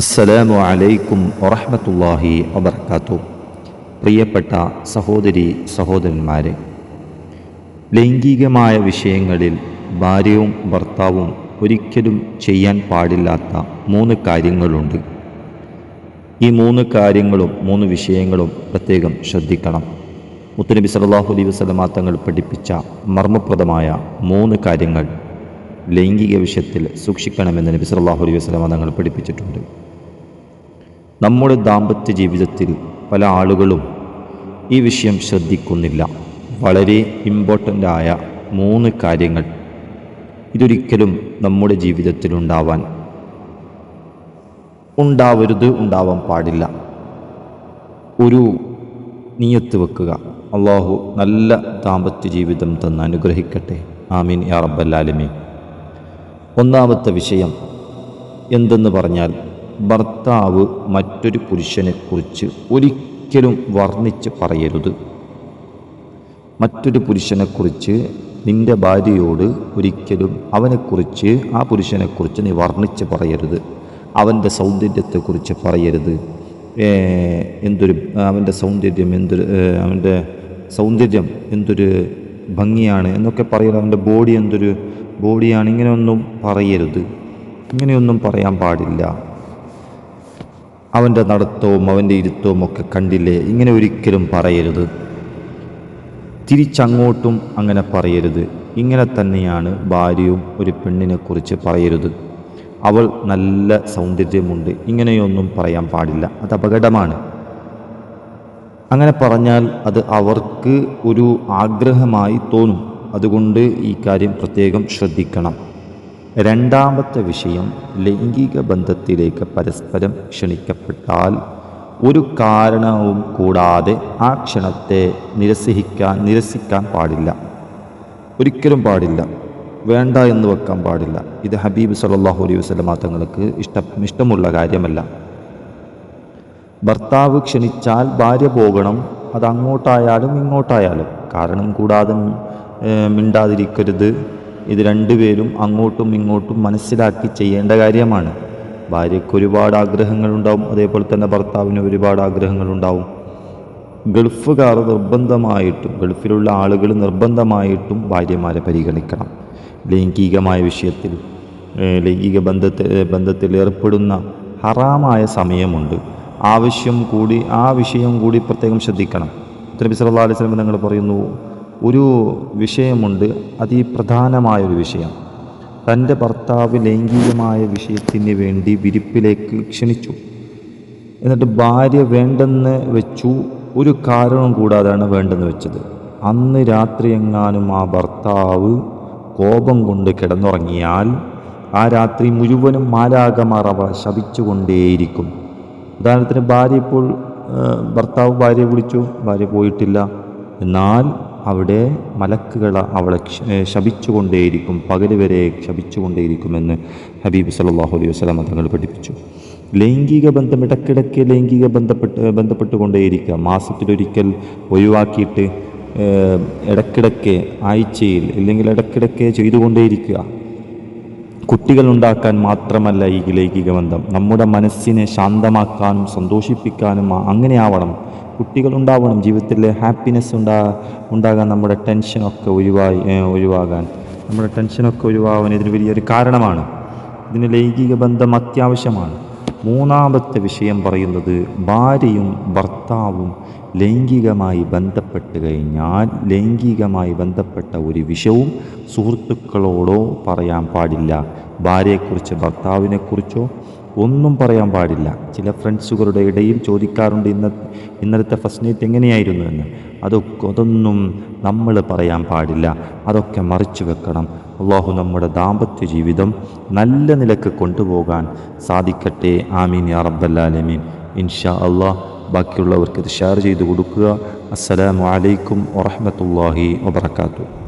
അസ്സലാമു അലൈക്കും വറഹമത്തല്ലാഹി വബർക്കാത്തു. പ്രിയപ്പെട്ട സഹോദരി സഹോദരന്മാരെ ലൈംഗികമായ വിഷയങ്ങളിൽ ഭാര്യയും ഭർത്താവും ഒരിക്കലും ചെയ്യാൻ പാടില്ലാത്ത മൂന്ന് കാര്യങ്ങളുണ്ട്. ഈ മൂന്ന് കാര്യങ്ങളും മൂന്ന് വിഷയങ്ങളും പ്രത്യേകം ശ്രദ്ധിക്കണം. മുത്തനബി സല്ലല്ലാഹു അലൈഹി വസല്ലമ തങ്ങൾ പഠിപ്പിച്ച മർമ്മപ്രദമായ മൂന്ന് കാര്യങ്ങൾ ലൈംഗിക വിഷയത്തിൽ സൂക്ഷിക്കണമെന്ന് നബി സല്ലല്ലാഹു അലൈഹി വസല്ലമ തങ്ങൾ പഠിപ്പിച്ചിട്ടുണ്ട്. നമ്മുടെ ദാമ്പത്യ ജീവിതത്തിൽ പല ആളുകളും ഈ വിഷയം ശ്രദ്ധിക്കുന്നില്ല. വളരെ ഇമ്പോർട്ടന്റ് ആയ മൂന്ന് കാര്യങ്ങൾ ഇതൊരിക്കലും നമ്മുടെ ജീവിതത്തിൽ ഉണ്ടാവാൻ ഉണ്ടാവരുത് ഉണ്ടാവാൻ പാടില്ല. ഒരു നീയത്ത് വെക്കുക. അള്ളാഹു നല്ല ദാമ്പത്യ ജീവിതം തന്ന് അനുഗ്രഹിക്കട്ടെ. ആമീൻ യാ റബ്ബല്ലാലുമീൻ ഒന്നാമത്തെ വിഷയം എന്തെന്ന് പറഞ്ഞാൽ ഭർത്താവ് മറ്റൊരു പുരുഷനെക്കുറിച്ച് ഒരിക്കലും വർണിച്ച് പറയരുത്. മറ്റൊരു പുരുഷനെക്കുറിച്ച് നിന്റെ ഭാര്യയോട് ഒരിക്കലും അവനെക്കുറിച്ച് ആ പുരുഷനെക്കുറിച്ച് നീ വർണിച്ച് പറയരുത്. അവന്റെ സൗന്ദര്യത്തെക്കുറിച്ച് പറയരുത്. എന്തൊരു അവന്റെ സൗന്ദര്യം എന്തൊരു അവന്റെ സൗന്ദര്യം എന്തൊരു ഭംഗിയാണ് എന്നൊക്കെ പറയരുത്. അവന്റെ ബോഡി എന്തൊരു ബോഡിയാണ് ഇങ്ങനെയൊന്നും പറയരുത്. ഇങ്ങനെയൊന്നും പറയാൻ പാടില്ല. അവന്റെ നടത്തവും അവന്റെ ഇരുത്തവും ഒക്കെ കണ്ടില്ലേ? ഇങ്ങനെ ഒരിക്കലും പറയരുത്. തിരിച്ചങ്ങോട്ടും അങ്ങനെ പറയരുത്. ഇങ്ങനെ തന്നെയാണ് ഭാര്യയും ഒരു പെണ്ണിനെക്കുറിച്ച് പറയരുത്. അവൾ നല്ല സൗന്ദര്യമുണ്ട്. ഇങ്ങനെയൊന്നും പറയാൻ പാടില്ല. അത് അപകടമാണ്. അങ്ങനെ പറഞ്ഞാൽ അത് അവർക്ക് ഒരു ആഗ്രഹമായി തോന്നും. അതുകൊണ്ട് ഈ കാര്യം പ്രത്യേകം ശ്രദ്ധിക്കണം. രണ്ടാമത്തെ വിഷയം ലൈംഗിക ബന്ധത്തിലേക്ക് പരസ്പരം ക്ഷണിക്കപ്പെട്ടാൽ ഒരു കാരണവും കൂടാതെ ആ ക്ഷണത്തെ നിരസിക്കാൻ നിരസിക്കാൻ പാടില്ല. ഒരിക്കലും പാടില്ല. വേണ്ട എന്ന് വെക്കാൻ പാടില്ല. ഇത് ഹബീബ് സല്ലാഹു അലൈഹി വസ്ലമാ തങ്ങൾക്ക് ഇഷ്ട ഇഷ്ടമുള്ള കാര്യമല്ല. ഭർത്താവ് ക്ഷണിച്ചാൽ ഭാര്യ പോകണം അത് അങ്ങോട്ടായാലും ഇങ്ങോട്ടായാലും. കാരണം കൂടാതെ മിണ്ടാതിരിക്കരുത്. ഇത് രണ്ടുപേരും അങ്ങോട്ടും ഇങ്ങോട്ടും മനസ്സിലാക്കി ചെയ്യേണ്ട കാര്യമാണ്. ഭാര്യയ്ക്ക് ഒരുപാട് ആഗ്രഹങ്ങളുണ്ടാവും അതേപോലെ തന്നെ ഭർത്താവിന് ഒരുപാട് ആഗ്രഹങ്ങളുണ്ടാവും ഗൾഫുകാർ നിർബന്ധമായിട്ടും ഗൾഫിലുള്ള ആളുകൾ നിർബന്ധമായിട്ടും ഭാര്യമാരെ പരിഗണിക്കണം. ലൈംഗികമായ വിഷയത്തിൽ ലൈംഗിക ബന്ധത്തിൽ ബന്ധത്തിൽ ഏർപ്പെടുന്ന ഹറാമായ സമയമുണ്ട്. ആവശ്യം കൂടി ആ വിഷയം കൂടി പ്രത്യേകം ശ്രദ്ധിക്കണം. നബി സല്ലല്ലാഹു അലൈഹി വസല്ലം നിങ്ങൾ പറയുന്നു ഒരു വിഷയമുണ്ട്. അതിപ്രധാനമായൊരു വിഷയം. തന്റെ ഭർത്താവ് ലൈംഗികമായ വിഷയത്തിന് വേണ്ടി വിരിപ്പിലേക്ക് ക്ഷണിച്ചു. എന്നിട്ട് ഭാര്യ വേണ്ടെന്ന് വെച്ചു. ഒരു കാരണം കൂടാതെയാണ് വേണ്ടെന്ന് വെച്ചത്. അന്ന് രാത്രി എങ്ങാനും ആ ഭർത്താവ് കോപം കൊണ്ട് കിടന്നുറങ്ങിയാൽ ആ രാത്രി മുഴുവനും മാലാകമാർ ശപിച്ചുകൊണ്ടേയിരിക്കും. ഉദാഹരണത്തിന് ഭാര്യ ഇപ്പോൾ ഭർത്താവ് ഭാര്യയെ വിളിച്ചു. ഭാര്യ പോയിട്ടില്ല. എന്നാൽ അവിടെ മലക്കുകൾ അവളെ ശപിച്ചുകൊണ്ടേയിരിക്കും. പകൽ വരെ ശപിച്ചുകൊണ്ടേയിരിക്കുമെന്ന് ഹബീബ് സല്ലാഹു അലൈഹി വസ്ലാം തങ്ങൾ പഠിപ്പിച്ചു. ലൈംഗിക ബന്ധം ഇടയ്ക്കിടയ്ക്ക് ലൈംഗിക ബന്ധപ്പെട്ട് ബന്ധപ്പെട്ടുകൊണ്ടേയിരിക്കുക. മാസത്തിലൊരിക്കൽ ഒഴിവാക്കിയിട്ട് ഇടയ്ക്കിടയ്ക്ക് ആഴ്ചയിൽ അല്ലെങ്കിൽ ഇടയ്ക്കിടയ്ക്ക് ചെയ്തുകൊണ്ടേയിരിക്കുക. കുട്ടികൾ ഉണ്ടാക്കാൻ മാത്രമല്ല ഈ ലൈംഗിക ബന്ധം. നമ്മുടെ മനസ്സിനെ ശാന്തമാക്കാനും സന്തോഷിപ്പിക്കാനും അങ്ങനെ ഉണ്ടാവണം ജീവിതത്തിൽ ഹാപ്പിനെസ് ഉണ്ടാ ഉണ്ടാകാൻ നമ്മുടെ ടെൻഷനൊക്കെ ഒഴിവായി ഒഴിവാകാൻ. നമ്മുടെ ടെൻഷനൊക്കെ ഒഴിവാകാൻ ഇതിന് വലിയൊരു കാരണമാണ്. ഇതിന് ലൈംഗിക ബന്ധം അത്യാവശ്യമാണ്. മൂന്നാമത്തെ വിഷയം പറയുന്നത് ഭാര്യയും ഭർത്താവും ലൈംഗികമായി ബന്ധപ്പെട്ട് കഴിഞ്ഞാൽ ലൈംഗികമായി ബന്ധപ്പെട്ട ഒരു വിഷയവും സുഹൃത്തുക്കളോടോ പറയാൻ പാടില്ല. ഭാര്യയെക്കുറിച്ച് ഭർത്താവിനെക്കുറിച്ചോ ഒന്നും പറയാൻ പാടില്ല. ചില ഫ്രണ്ട്സുകളുടെ ഇടയിൽ ചോദിക്കാറുണ്ട് ഇന്ന ഇന്നലത്തെ ഫസ്റ്റ് നൈറ്റ് എങ്ങനെയായിരുന്നു എന്ന്. അതൊക്കെ അതൊന്നും നമ്മൾ പറയാൻ പാടില്ല. അതൊക്കെ മറിച്ചു വെക്കണം. അള്ളാഹു നമ്മുടെ ദാമ്പത്യ ജീവിതം നല്ല നിലയ്ക്ക് കൊണ്ടുപോകാൻ സാധിക്കട്ടെ. ആമീൻ യാ റബ്ബല്ലാലമീൻ ഇൻഷാ അള്ളാഹ് ബാക്കിയുള്ളവർക്ക് ഇത് ഷെയർ ചെയ്ത് കൊടുക്കുക. അസ്സലാമു അലൈക്കും വറഹമത്തല്ലാഹി വബർക്കാത്തു